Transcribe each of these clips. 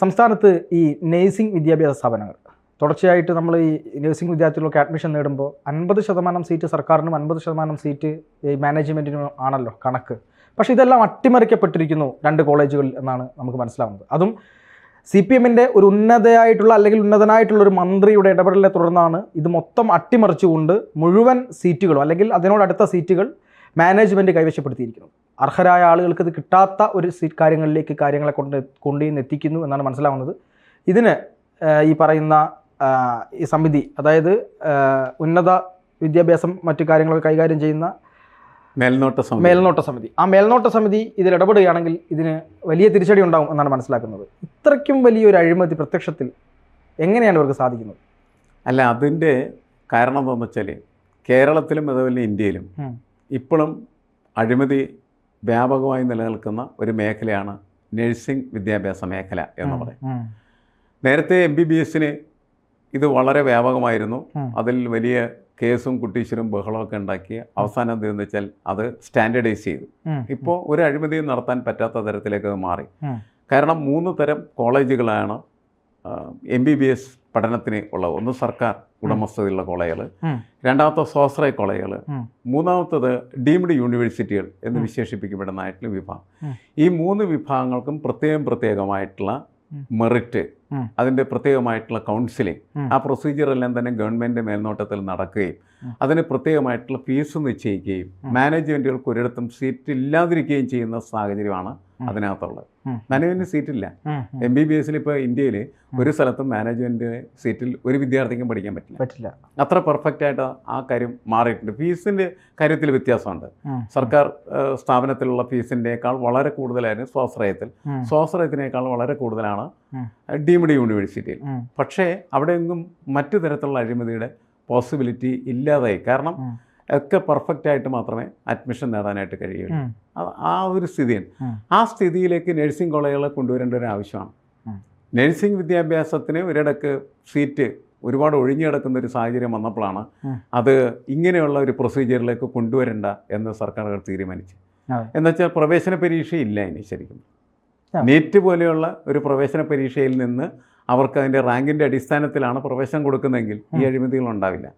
സംസ്ഥാനത്ത് ഈ നേഴ്സിംഗ് വിദ്യാഭ്യാസ സ്ഥാപനങ്ങൾ. തുടർച്ചയായിട്ട് നമ്മൾ ഈ നേഴ്സിംഗ് വിദ്യാർത്ഥികളൊക്കെ അഡ്മിഷൻ നേടുമ്പോൾ അൻപത് ശതമാനം സീറ്റ് സർക്കാരിനും അൻപത് ശതമാനം സീറ്റ് ഈ മാനേജ്മെന്റിനും ആണല്ലോ കണക്ക്. പക്ഷേ ഇതെല്ലാം അട്ടിമറിക്കപ്പെട്ടിരിക്കുന്നു രണ്ട് കോളേജുകളിൽ എന്നാണ് നമുക്ക് മനസ്സിലാവുന്നത്. അതും സി പി എമ്മിന്റെ ഒരു ഉന്നതയായിട്ടുള്ള അല്ലെങ്കിൽ ഉന്നതനായിട്ടുള്ള ഒരു മന്ത്രിയുടെ ഇടപെടലിനെ തുടർന്നാണ് ഇത് മൊത്തം അട്ടിമറിച്ചുകൊണ്ട് മുഴുവൻ സീറ്റുകളും അല്ലെങ്കിൽ അതിനോടടുത്ത സീറ്റുകൾ മാനേജ്മെന്റ് കൈവശപ്പെടുത്തിയിരിക്കുന്നത്. അർഹരായ ആളുകൾക്ക് ഇത് കിട്ടാത്ത ഒരു സീറ്റ് കാര്യങ്ങളിലേക്ക് കാര്യങ്ങളെ കൊണ്ട് കൊണ്ടുചെന്ന് എത്തിക്കുന്നു എന്നാണ് മനസ്സിലാവുന്നത്. ഇതിന് ഈ പറയുന്ന ഈ സമിതി അതായത് ഉന്നത വിദ്യാഭ്യാസം മറ്റു കാര്യങ്ങളൊക്കെ കൈകാര്യം ചെയ്യുന്ന മേൽനോട്ട സമിതി. മേൽനോട്ട സമിതി. ആ മേൽനോട്ട സമിതി ഇതിൽ ഇടപെടുകയാണെങ്കിൽ ഇതിന് വലിയ തിരിച്ചടി ഉണ്ടാകും എന്നാണ് മനസ്സിലാക്കുന്നത്. ഇത്രയ്ക്കും വലിയൊരു അഴിമതി പ്രത്യക്ഷത്തിൽ എങ്ങനെയാണ് ഇവർക്ക് സാധിക്കുന്നത്? അല്ല അതിന്റെ കാരണം എന്താണെന്ന് വെച്ചാൽ കേരളത്തിലും അതുപോലെ ഇന്ത്യയിലും ഇപ്പോഴും അഴിമതി വ്യാപകമായി നിലനിൽക്കുന്ന ഒരു മേഖലയാണ് നഴ്സിംഗ് വിദ്യാഭ്യാസ മേഖല എന്ന് പറയും. നേരത്തെ എം ബി ബി എസിന് ഇത് വളരെ വ്യാപകമായിരുന്നു. അതിൽ വലിയ കേസും കുട്ടീശ്വരും ബഹളമൊക്കെ ഉണ്ടാക്കി അവസാനം എന്തെന്ന് വെച്ചാൽ അത് സ്റ്റാൻഡേർഡൈസ് ചെയ്തു. ഇപ്പോൾ ഒരു അഴിമതിയും നടത്താൻ പറ്റാത്ത തരത്തിലേക്ക് അത് മാറി. കാരണം മൂന്ന് തരം കോളേജുകളാണ് എം ബി ബി എസ് പഠനത്തിന് ഉള്ളത് ഒന്ന് സർക്കാർ ഉടമസ്ഥതയിലുള്ള കോളേജുകൾ രണ്ടാമത്തെ സ്വാശ്രയ കോളേജുകൾ. മൂന്നാമത്തത് ഡീംഡ് യൂണിവേഴ്സിറ്റികൾ എന്ന്. വിശേഷിപ്പിക്കപ്പെടുന്നതായിട്ടുള്ള വിഭാഗം ഈ മൂന്ന് വിഭാഗങ്ങൾക്കും പ്രത്യേകം പ്രത്യേകമായിട്ടുള്ള മെറിറ്റ്. അതിന്റെ പ്രത്യേകമായിട്ടുള്ള കൗൺസിലിംഗ് ആ പ്രൊസീജിയർ എല്ലാം തന്നെ ഗവൺമെന്റ് മേൽനോട്ടത്തിൽ നടക്കുകയും. അതിന് പ്രത്യേകമായിട്ടുള്ള ഫീസ് നിശ്ചയിക്കുകയും. മാനേജ്മെന്റുകൾക്ക് ഒരിടത്തും സീറ്റ് ഇല്ലാതിരിക്കുകയും ചെയ്യുന്ന സാഹചര്യമാണ്. അതിനകത്തുള്ളത് ഉം. മാനേജ്മെന്റ് സീറ്റില്ല. എം ബി ബി എസിൽ ഇപ്പോൾ ഇന്ത്യയിൽ ഒരു സ്ഥലത്തും മാനേജ്മെന്റ് സീറ്റിൽ ഒരു വിദ്യാർത്ഥിക്കും പഠിക്കാൻ പറ്റില്ല പറ്റില്ല അത്ര പെർഫെക്റ്റ് ആയിട്ട് ആ കാര്യം മാറിയിട്ടുണ്ട് ഫീസിന്റെ കാര്യത്തിൽ വ്യത്യാസമുണ്ട് സർക്കാർ സ്ഥാപനത്തിലുള്ള ഫീസിന്റെക്കാൾ വളരെ കൂടുതലായിരുന്നു സ്വാശ്രയത്തിൽ. സ്വാശ്രയത്തിനേക്കാൾ വളരെ കൂടുതലാണ് ഉം. ഡീംഡ് യൂണിവേഴ്സിറ്റിയിൽ. പക്ഷേ അവിടെയൊന്നും മറ്റു തരത്തിലുള്ള അഴിമതിയുടെ പോസിബിലിറ്റി ഇല്ലാതായി. കാരണം ഒക്കെ പെർഫെക്റ്റ് ആയിട്ട് മാത്രമേ അഡ്മിഷൻ നേടാനായിട്ട് കഴിയുള്ളൂ. ആ ഒരു സ്ഥിതിയാണ്. ആ സ്ഥിതിയിലേക്ക് നഴ്സിംഗ് കോളേജുകളെ കൊണ്ടുവരേണ്ട ഒരു ആവശ്യമാണ്. നഴ്സിംഗ് വിദ്യാഭ്യാസത്തിന് ഒരിടക്ക് സീറ്റ് ഒരുപാട് ഒഴിഞ്ഞു കിടക്കുന്ന ഒരു സാഹചര്യം വന്നപ്പോഴാണ് അത് ഇങ്ങനെയുള്ള ഒരു പ്രൊസീജിയറിലേക്ക് കൊണ്ടുവരണ്ട എന്ന് സർക്കാർ തീരുമാനിച്ചു. എന്നുവെച്ചാൽ പ്രവേശന പരീക്ഷയില്ല ഇനി ശരിക്കും. നീറ്റ് പോലെയുള്ള ഒരു പ്രവേശന പരീക്ഷയിൽ നിന്ന് അവർക്ക് അതിന്റെ റാങ്കിന്റെ അടിസ്ഥാനത്തിലാണ് പ്രവേശനം കൊടുക്കുന്നതെങ്കിൽ ഈ. അഴിമതികൾ ഉണ്ടാവില്ല.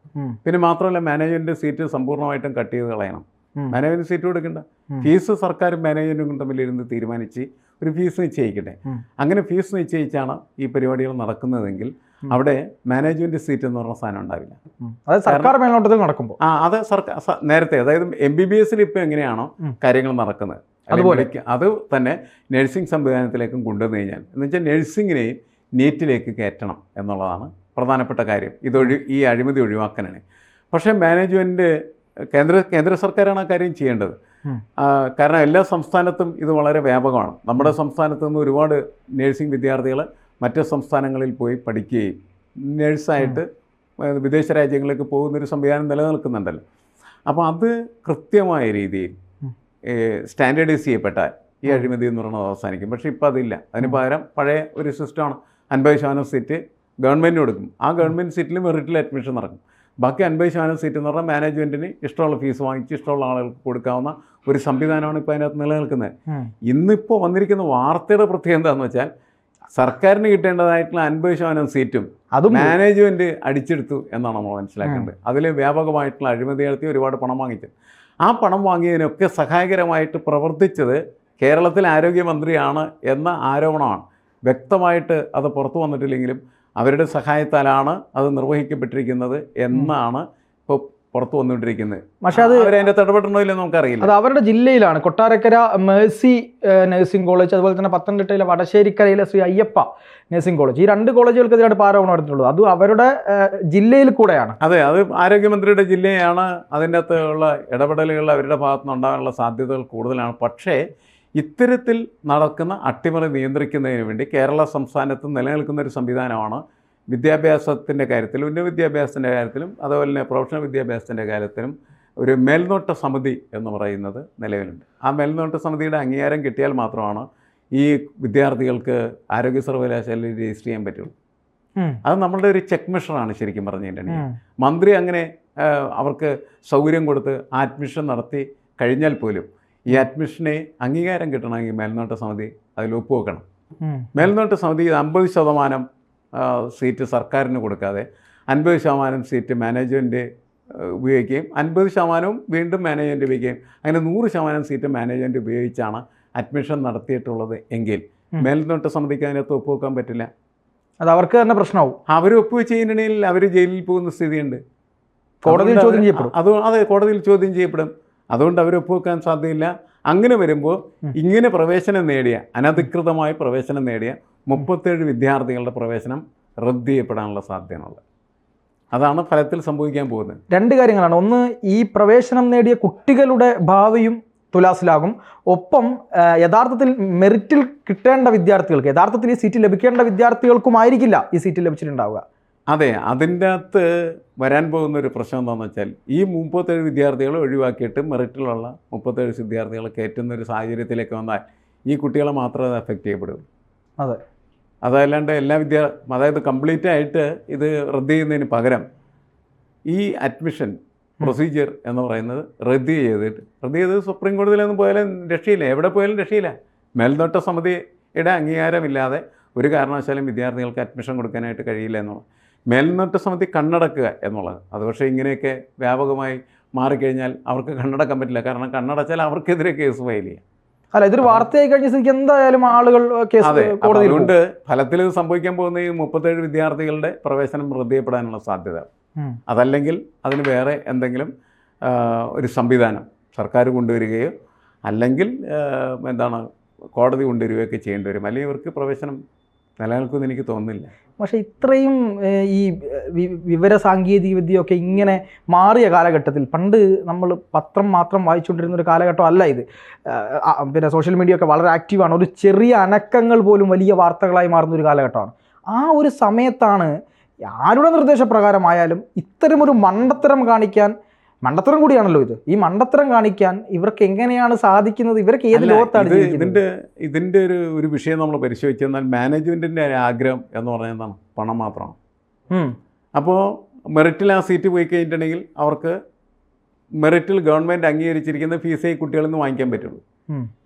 പിന്നെ മാത്രമല്ല മാനേജ്മെന്റ് സീറ്റ് സമ്പൂർണമായിട്ടും കട്ട് ചെയ്ത് കളയണം. മാനേജ്മെന്റ് സീറ്റ് കൊടുക്കണ്ട. ഫീസ് സർക്കാരും മാനേജ്മെന്റും തമ്മിലിരുന്ന് തീരുമാനിച്ച് ഒരു ഫീസ് നിശ്ചയിക്കട്ടെ. അങ്ങനെ ഫീസ് നിശ്ചയിച്ചാണ് ഈ പരിപാടികൾ നടക്കുന്നതെങ്കിൽ അവിടെ മാനേജ്മെന്റ് സീറ്റ് എന്ന് പറഞ്ഞ സാധനം ഉണ്ടാവില്ല. അതായത് സർക്കാർ മേൽനോട്ടത്തിൽ നടക്കുമ്പോൾ. ആ അത് സർക്കാർ നേരത്തെ അതായത് എം ബി ബി എസിൽ ഇപ്പോൾ എങ്ങനെയാണോ കാര്യങ്ങൾ നടക്കുന്നത്. അതുപോലെ. അത് തന്നെ നഴ്സിംഗ് സംവിധാനത്തിലേക്കും കൊണ്ടുവന്നു കഴിഞ്ഞാൽ എന്ന് വെച്ചാൽ നഴ്സിങ്ങിനെയും നീറ്റിലേക്ക് കയറ്റണം എന്നുള്ളതാണ് പ്രധാനപ്പെട്ട കാര്യം. ഇതൊഴി ഈ അഴിമതി ഒഴിവാക്കാനാണ്. പക്ഷേ മാനേജ്മെന്റ് കേന്ദ്ര കേന്ദ്ര സർക്കാരാണ് ആ കാര്യം ചെയ്യേണ്ടത്. കാരണം എല്ലാ സംസ്ഥാനത്തും ഇത് വളരെ വ്യാപകമാണ്. നമ്മുടെ സംസ്ഥാനത്ത് നിന്ന് ഒരുപാട് നഴ്സിംഗ് വിദ്യാർത്ഥികൾ മറ്റ് സംസ്ഥാനങ്ങളിൽ പോയി പഠിക്കുകയും നഴ്സായിട്ട് വിദേശ രാജ്യങ്ങളിലേക്ക് പോകുന്നൊരു സംവിധാനം നിലനിൽക്കുന്നുണ്ടല്ലോ. അപ്പോൾ അത് കൃത്യമായ രീതിയിൽ. സ്റ്റാൻഡേർഡൈസ് ചെയ്യപ്പെട്ടാൽ ഈ. അഴിമതി എന്ന് പറയുന്നത് അവസാനിക്കും. പക്ഷേ ഇപ്പോൾ അതില്ല. അതിന് പകരം പഴയ ഒരു സിസ്റ്റമാണ്. അൻപത് ശതമാനം സീറ്റ് ഗവൺമെന്റ് കൊടുക്കും. ആ ഗവൺമെന്റ് സീറ്റിൽ മെറിറ്റിൽ അഡ്മിഷൻ നടക്കും. ബാക്കി അൻപത് ശതമാനം സീറ്റ് എന്ന് പറഞ്ഞാൽ മാനേജ്മെന്റിന് ഇഷ്ടമുള്ള ഫീസ് വാങ്ങിച്ച് ഇഷ്ടമുള്ള ആളുകൾക്ക് കൊടുക്കാവുന്ന ഒരു സംവിധാനമാണ് ഇപ്പോൾ അതിനകത്ത് നിലനിൽക്കുന്നത്. ഇന്നിപ്പോൾ വന്നിരിക്കുന്ന വാർത്തയുടെ പ്രത്യേകത എന്താണെന്ന് വെച്ചാൽ സർക്കാരിന് കിട്ടേണ്ടതായിട്ടുള്ള അൻപത് ശതമാനം സീറ്റും അത് മാനേജ്മെന്റ് അടിച്ചെടുത്തു എന്നാണ് നമ്മൾ മനസ്സിലാക്കേണ്ടത്. അതിൽ വ്യാപകമായിട്ടുള്ള അഴിമതി നടത്തി ഒരുപാട് പണം വാങ്ങിച്ചു. ആ പണം വാങ്ങിയതിനൊക്കെ സഹായകരമായിട്ട് പ്രവർത്തിച്ചത് കേരളത്തിൽ ആരോഗ്യമന്ത്രിയാണ് എന്ന ആരോപണമാണ്. വ്യക്തമായിട്ട് അത് പുറത്തു വന്നിട്ടില്ലെങ്കിലും അവരുടെ സഹായത്താലാണ് അത് നിർവഹിക്കപ്പെട്ടിരിക്കുന്നത് എന്നാണ് ഇപ്പോൾ പുറത്തു വന്നുകൊണ്ടിരിക്കുന്നത്. പക്ഷെ അത് അതിന്റെ തടപെട്ടുണ്ടോ നമുക്കറിയില്ല. അത് അവരുടെ ജില്ലയിലാണ്. കൊട്ടാരക്കര മേഴ്സി നഴ്സിംഗ് കോളേജ് അതുപോലെ തന്നെ പത്തനംതിട്ടയിലെ വടശ്ശേരിക്കരയിലെ ശ്രീ അയ്യപ്പ നഴ്സിംഗ് കോളേജ്. ഈ രണ്ട് കോളേജുകൾക്ക് എതിരായിട്ട് ആരോപണം നടത്തിയിട്ടുള്ളത് അത് അവരുടെ ജില്ലയിൽ കൂടെയാണ്. അതെ അത് ആരോഗ്യമന്ത്രിയുടെ ജില്ലയാണ്. അതിന്റെ അകത്തുള്ള ഇടപെടലുകൾ അവരുടെ ഭാഗത്തു നിന്ന് ഉണ്ടാകാനുള്ള സാധ്യതകൾ കൂടുതലാണ്. പക്ഷേ ഇത്തരത്തിൽ നടക്കുന്ന അട്ടിമറി നിയന്ത്രിക്കുന്നതിന് വേണ്ടി കേരള സംസ്ഥാനത്ത് നിലനിൽക്കുന്ന ഒരു സംവിധാനമാണ് വിദ്യാഭ്യാസത്തിന്റെ കാര്യത്തിലും ഉന്നത വിദ്യാഭ്യാസത്തിന്റെ കാര്യത്തിലും അതുപോലെ തന്നെ പ്രൊഫഷണൽ വിദ്യാഭ്യാസത്തിന്റെ കാര്യത്തിലും ഒരു മേൽനോട്ട സമിതി എന്ന് പറയുന്നത് നിലവിലുണ്ട്. ആ മേൽനോട്ട സമിതിയുടെ അംഗീകാരം കിട്ടിയാൽ മാത്രമാണ് ഈ വിദ്യാർത്ഥികൾക്ക് ആരോഗ്യ സർവകലാശാലയിൽ രജിസ്റ്റർ ചെയ്യാൻ പറ്റുള്ളൂ. അത് നമ്മളുടെ ഒരു ചെക്ക് മെഷറാണ് ശരിക്കും പറഞ്ഞു കഴിഞ്ഞിട്ടുണ്ടെങ്കിൽ മന്ത്രി അങ്ങനെ അവർക്ക് സൗകര്യം കൊടുത്ത് അഡ്മിഷൻ നടത്തി കഴിഞ്ഞാൽ പോലും ഈ അഡ്മിഷനെ അംഗീകാരം കിട്ടണമെങ്കിൽ മേൽനോട്ട സമിതി അതിൽ ഒപ്പുവെക്കണം. മേൽനോട്ട സമിതി അമ്പത് ശതമാനം സീറ്റ് സർക്കാരിന് കൊടുക്കാതെ അൻപത് ശതമാനം സീറ്റ് മാനേജ്മെന്റ് ഉപയോഗിക്കുകയും അൻപത് ശതമാനവും വീണ്ടും മാനേജ്മെന്റ് ഉപയോഗിക്കുകയും അങ്ങനെ നൂറ് ശതമാനം സീറ്റ് മാനേജ്മെന്റ് ഉപയോഗിച്ചാണ് അഡ്മിഷൻ നടത്തിയിട്ടുള്ളത് എങ്കിൽ മേൽനോട്ട സമിതിക്ക് അതിനകത്ത് ഒപ്പുവെക്കാൻ പറ്റില്ല. അത് അവർക്ക് തന്നെ പ്രശ്നമാവും. അവർ ഒപ്പുവെച്ച് കഴിഞ്ഞിട്ടുണ്ടെങ്കിൽ അവർ ജയിലിൽ പോകുന്ന സ്ഥിതിയുണ്ട്. കോടതിയിൽ ചോദ്യം ചെയ്യപ്പെടും. അത് അതെ കോടതിയിൽ ചോദ്യം ചെയ്യപ്പെടും. അതുകൊണ്ട് അവർ ഒപ്പുവെക്കാൻ സാധ്യതയില്ല. അങ്ങനെ വരുമ്പോൾ ഇങ്ങനെ പ്രവേശനം നേടിയ അനധികൃതമായി പ്രവേശനം നേടിയ മുപ്പത്തേഴ് വിദ്യാർത്ഥികളുടെ പ്രവേശനം റദ്ദ് ചെയ്യപ്പെടാനുള്ള സാധ്യതയുള്ളത് അതാണ് ഫലത്തിൽ സംഭവിക്കാൻ പോകുന്നത്. രണ്ട് കാര്യങ്ങളാണ്. ഒന്ന് ഈ പ്രവേശനം നേടിയ കുട്ടികളുടെ ഭാവിയും തുലാസിലാകും. ഒപ്പം യഥാർത്ഥത്തിൽ മെറിറ്റിൽ കിട്ടേണ്ട വിദ്യാർത്ഥികൾക്ക് യഥാർത്ഥത്തിൽ ഈ സീറ്റ് ലഭിക്കേണ്ട വിദ്യാർത്ഥികൾക്കുമായിരിക്കില്ല ഈ സീറ്റ് ലഭിച്ചിട്ടുണ്ടാവുക. അതെ അതിന്റെ അകത്ത് വരാൻ പോകുന്ന ഒരു പ്രശ്നം എന്താണെന്ന് വെച്ചാൽ ഈ മുപ്പത്തേഴ് വിദ്യാർത്ഥികളെ ഒഴിവാക്കിയിട്ട് മെറിറ്റിലുള്ള മുപ്പത്തേഴ് വിദ്യാർത്ഥികളെ കയറ്റുന്ന ഒരു സാഹചര്യത്തിലേക്ക് വന്നാൽ ഈ കുട്ടികളെ മാത്രമേ അത് എഫക്റ്റ് ചെയ്യപ്പെടുള്ളൂ അതെ. അതല്ലാണ്ട് എല്ലാ വിദ്യാ അതായത് കംപ്ലീറ്റ് ആയിട്ട് ഇത് റദ്ദ് ചെയ്യുന്നതിന് പകരം ഈ അഡ്മിഷൻ പ്രൊസീജിയർ എന്ന് പറയുന്നത് റദ്ദ് ചെയ്തിട്ട് റദ്ദ് ചെയ്ത് സുപ്രീം കോടതിയിലൊന്നും പോയാലും രക്ഷയില്ല എവിടെ പോയാലും രക്ഷയില്ല. മേൽനോട്ട സമിതിയുടെ അംഗീകാരമില്ലാതെ ഒരു കാരണവശാലും വിദ്യാർത്ഥികൾക്ക് അഡ്മിഷൻ കൊടുക്കാനായിട്ട് കഴിയില്ല എന്നുള്ളത്. മേൽനോട്ട സമിതി കണ്ണടക്കുക എന്നുള്ളത്. അത് പക്ഷേ ഇങ്ങനെയൊക്കെ വ്യാപകമായി മാറിക്കഴിഞ്ഞാൽ അവർക്ക് കണ്ണടക്കാൻ പറ്റില്ല. കാരണം കണ്ണടച്ചാൽ അവർക്കെതിരെ കേസ് ഫയൽ ചെയ്യാം. അല്ല ഇതൊരു വാർത്തയായി കഴിഞ്ഞ സ്ഥിതിക്ക് എന്തായാലും ആളുകൾ കേസ്. അതുകൊണ്ട് ഫലത്തിൽ ഇത് സംഭവിക്കാൻ പോകുന്ന ഈ മുപ്പത്തേഴ് വിദ്യാർത്ഥികളുടെ പ്രവേശനം റദ്ദിയപ്പെടാനുള്ള സാധ്യത. അതല്ലെങ്കിൽ അതിന് വേറെ എന്തെങ്കിലും ഒരു സംവിധാനം സർക്കാർ കൊണ്ടുവരികയോ അല്ലെങ്കിൽ എന്താണ് കോടതി കൊണ്ടുവരികയൊക്കെ ചെയ്യേണ്ടി വരും. അല്ലെങ്കിൽ ഇവർക്ക് പ്രവേശനം നിലനിൽക്കുമെന്ന് എനിക്ക് തോന്നുന്നില്ല. പക്ഷെ ഇത്രയും ഈ വിവര സാങ്കേതിക വിദ്യയൊക്കെ ഇങ്ങനെ മാറിയ കാലഘട്ടത്തിൽ പണ്ട് നമ്മൾ പത്രം മാത്രം വായിച്ചുകൊണ്ടിരുന്ന ഒരു കാലഘട്ടം അല്ല ഇത്. പിന്നെ സോഷ്യൽ മീഡിയ ഒക്കെ വളരെ ആക്റ്റീവാണ്. ഒരു ചെറിയ അനക്കങ്ങൾ പോലും വലിയ വാർത്തകളായി മാറുന്ന ഒരു കാലഘട്ടമാണ്. ആ ഒരു സമയത്താണ് ആരുടെ നിർദ്ദേശപ്രകാരമായാലും ഇത്തരമൊരു മണ്ടത്തരം കാണിക്കാൻ മണ്ടത്തരം കൂടിയാണല്ലോ ഇത്. ഈ മണ്ടത്തരം കാണിക്കാൻ ഇവർക്ക് എങ്ങനെയാണ് സാധിക്കുന്നത്? ഇവർക്ക് ഏത് ലോകത്താണ് ഇത് ഇതിന്റെ ഇതിന്റെ ഒരു ഒരു വിഷയം നമ്മൾ പരിശോധിച്ചു എന്നാൽ മാനേജ്മെന്റിന്റെ ആഗ്രഹം എന്ന് പറയുന്നതാണ് പണം മാത്രമാണ്. അപ്പോൾ മെറിറ്റിൽ ആ സീറ്റ് പോയി കഴിഞ്ഞിട്ടുണ്ടെങ്കിൽ അവർക്ക് മെറിറ്റിൽ ഗവൺമെന്റ് അംഗീകരിച്ചിരിക്കുന്ന ഫീസേ കുട്ടികളിൽ നിന്ന് വാങ്ങിക്കാൻ പറ്റുള്ളൂ.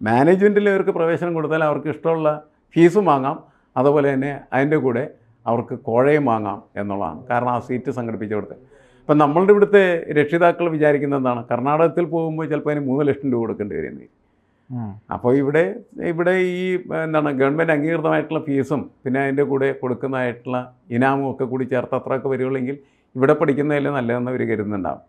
മാനേജ്മെന്റിൽ അവർക്ക് പ്രവേശനം കൊടുത്താൽ അവർക്ക് ഇഷ്ടമുള്ള ഫീസും വാങ്ങാം. അതുപോലെ തന്നെ അതിന്റെ കൂടെ അവർക്ക് കോഴയും വാങ്ങാം എന്നുള്ളതാണ്. കാരണം ആ സീറ്റ് സംഘടിപ്പിച്ചു കൊടുത്ത് ഇപ്പം നമ്മളുടെ ഇവിടുത്തെ രക്ഷിതാക്കൾ വിചാരിക്കുന്നത് എന്താണ്? കർണാടകത്തിൽ പോകുമ്പോൾ ചിലപ്പോൾ അതിന് മൂന്ന് ലക്ഷം രൂപ കൊടുക്കേണ്ടി വരുന്നത് അപ്പോൾ ഇവിടെ ഇവിടെ ഈ എന്താണ് ഗവൺമെന്റ് അംഗീകൃതമായിട്ടുള്ള ഫീസും പിന്നെ അതിന്റെ കൂടെ കൊടുക്കുന്നതായിട്ടുള്ള ഇനാമും ഒക്കെ കൂടി ചേർത്ത് അത്രയൊക്കെ വരികയുള്ളെങ്കിൽ ഇവിടെ പഠിക്കുന്നതിൽ നല്ലതെന്ന് അവർ കരുതുന്നുണ്ടാവും.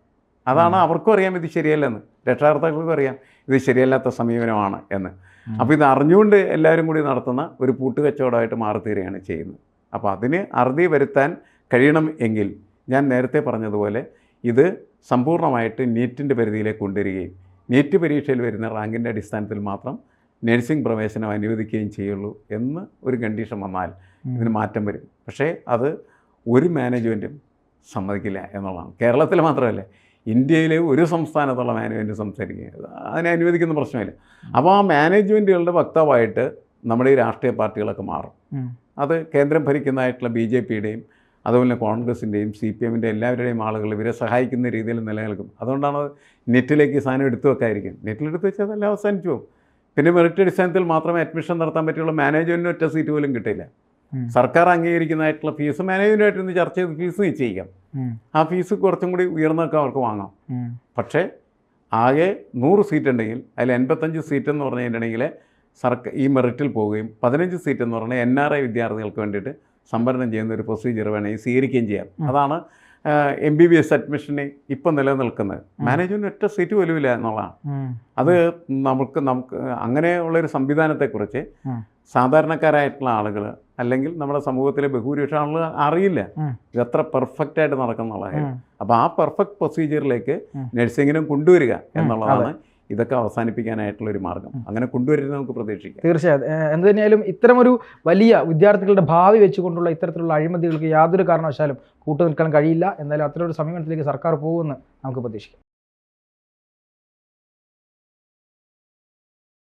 അതാണ് അവർക്കും അറിയാം ഇത് ശരിയല്ലെന്ന്. രക്ഷാകർത്താക്കൾക്കും അറിയാം ഇത് ശരിയല്ലാത്ത സമീപനമാണ് എന്ന്. അപ്പോൾ ഇത് അറിഞ്ഞുകൊണ്ട് എല്ലാവരും കൂടി നടത്തുന്ന ഒരു പൂട്ടുകച്ചവടമായിട്ട് മാറിത്തീരുകയാണ് ചെയ്യുന്നത്. അപ്പോൾ അതിന് അറുതി വരുത്താൻ കഴിയണം എങ്കിൽ ഞാൻ നേരത്തെ പറഞ്ഞതുപോലെ ഇത് സമ്പൂർണമായിട്ട് നീറ്റിന്റെ പരിധിയിലേക്ക് കൊണ്ടുവരികയും നീറ്റ് പരീക്ഷയിൽ വരുന്ന റാങ്കിന്റെ അടിസ്ഥാനത്തിൽ മാത്രം നഴ്സിംഗ് പ്രവേശനം അനുവദിക്കുകയും ചെയ്യുള്ളൂ എന്ന് ഒരു കണ്ടീഷൻ വന്നാൽ ഇതിന് മാറ്റം വരും. പക്ഷേ അത് ഒരു മാനേജ്മെന്റും സമ്മതിക്കില്ല എന്നുള്ളതാണ്. കേരളത്തിൽ മാത്രമല്ല ഇന്ത്യയിലെ ഒരു സംസ്ഥാനത്തുള്ള മാനേജ്മെന്റ് സംസാരിക്കുക. അതിനെ അനുവദിക്കുന്ന പ്രശ്നമില്ല. അപ്പോൾ ആ മാനേജ്മെന്റുകളുടെ വക്താവായിട്ട് നമ്മുടെ ഈ രാഷ്ട്രീയ പാർട്ടികളൊക്കെ മാറും. അത് കേന്ദ്രം ഭരിക്കുന്നതായിട്ടുള്ള ബി ജെ പിയുടെയും അതുപോലെ കോൺഗ്രസിന്റെയും സി പി എമ്മിന്റെ എല്ലാവരുടെയും ആളുകൾ ഇവരെ സഹായിക്കുന്ന രീതിയിൽ നിലനിൽക്കും. അതുകൊണ്ടാണ് നെറ്റിലേക്ക് ഈ സാധനം എടുത്തു വെക്കാതിരിക്കും നെറ്റിലെടുത്ത് വെച്ചാൽ അതെല്ലാം അവസാനിച്ചു പോകും. പിന്നെ മെറിറ്റ് അടിസ്ഥാനത്തിൽ മാത്രമേ അഡ്മിഷൻ നടത്താൻ പറ്റുള്ളൂ. മാനേജ്മെന്റിന് ഒറ്റ സീറ്റ് പോലും കിട്ടില്ല. സർക്കാർ അംഗീകരിക്കുന്നതായിട്ടുള്ള ഫീസ് മാനേജ്മെന്റുമായിട്ടൊന്ന് ചർച്ച ചെയ്ത് ഫീസ് നിശ്ചയിക്കാം. ആ ഫീസ് കുറച്ചും കൂടി ഉയർന്നൊക്കെ അവർക്ക് വാങ്ങാം. പക്ഷേ ആകെ നൂറ് സീറ്റ് ഉണ്ടെങ്കിൽ അതിൽ എൺപത്തഞ്ച് സീറ്റ് എന്ന് പറഞ്ഞു കഴിഞ്ഞിട്ടുണ്ടെങ്കിൽ സർക്കാർ ഈ മെറിറ്റിൽ പോവുകയും പതിനഞ്ച് സീറ്റ് എന്ന് പറഞ്ഞാൽ എൻ ആർ ഐ വിദ്യാർത്ഥികൾക്ക് വേണ്ടിയിട്ട് സംവരണം ചെയ്യുന്ന ഒരു പ്രൊസീജിയർ വേണമെങ്കിൽ സ്വീകരിക്കുകയും ചെയ്യാം. അതാണ് എം ബി ബി എസ് അഡ്മിഷന് ഇപ്പം നിലനിൽക്കുന്നത്. മാനേജ്മെന്റ് ഒറ്റ സീറ്റ് വലുവില്ല എന്നുള്ളതാണ്. അത് നമുക്ക് നമുക്ക് അങ്ങനെയുള്ളൊരു സംവിധാനത്തെക്കുറിച്ച്. സാധാരണക്കാരായിട്ടുള്ള ആളുകൾ അല്ലെങ്കിൽ നമ്മുടെ സമൂഹത്തിലെ ബഹുഭൂരിപക്ഷം ആളുകൾ അറിയില്ല. ഇത് എത്ര പെർഫെക്റ്റ് ആയിട്ട് നടക്കുന്നുള്ള കാര്യം അപ്പോൾ ആ പെർഫെക്റ്റ് പ്രൊസീജിയറിലേക്ക്. നഴ്സിങ്ങിനും കൊണ്ടുവരിക എന്നുള്ളതാണ് ഇതൊക്കെ അവസാനിപ്പിക്കാനായിട്ടുള്ള ഒരു മാർഗം. അങ്ങനെ കൊണ്ടുവരുന്നത് നമുക്ക് പ്രതീക്ഷിക്കാം. തീർച്ചയായും. എന്ത് തന്നെയായാലും ഇത്തരമൊരു വലിയ വിദ്യാർത്ഥികളുടെ ഭാവി വെച്ചുകൊണ്ടുള്ള ഇത്തരത്തിലുള്ള അഴിമതികൾക്ക് യാതൊരു കാരണവശാലും കൂട്ടുനിൽക്കാൻ കഴിയില്ല. എന്നാലും അത്തരമൊരു സമീപനത്തിലേക്ക് സർക്കാർ പോകുമെന്ന് നമുക്ക് പ്രതീക്ഷിക്കാം.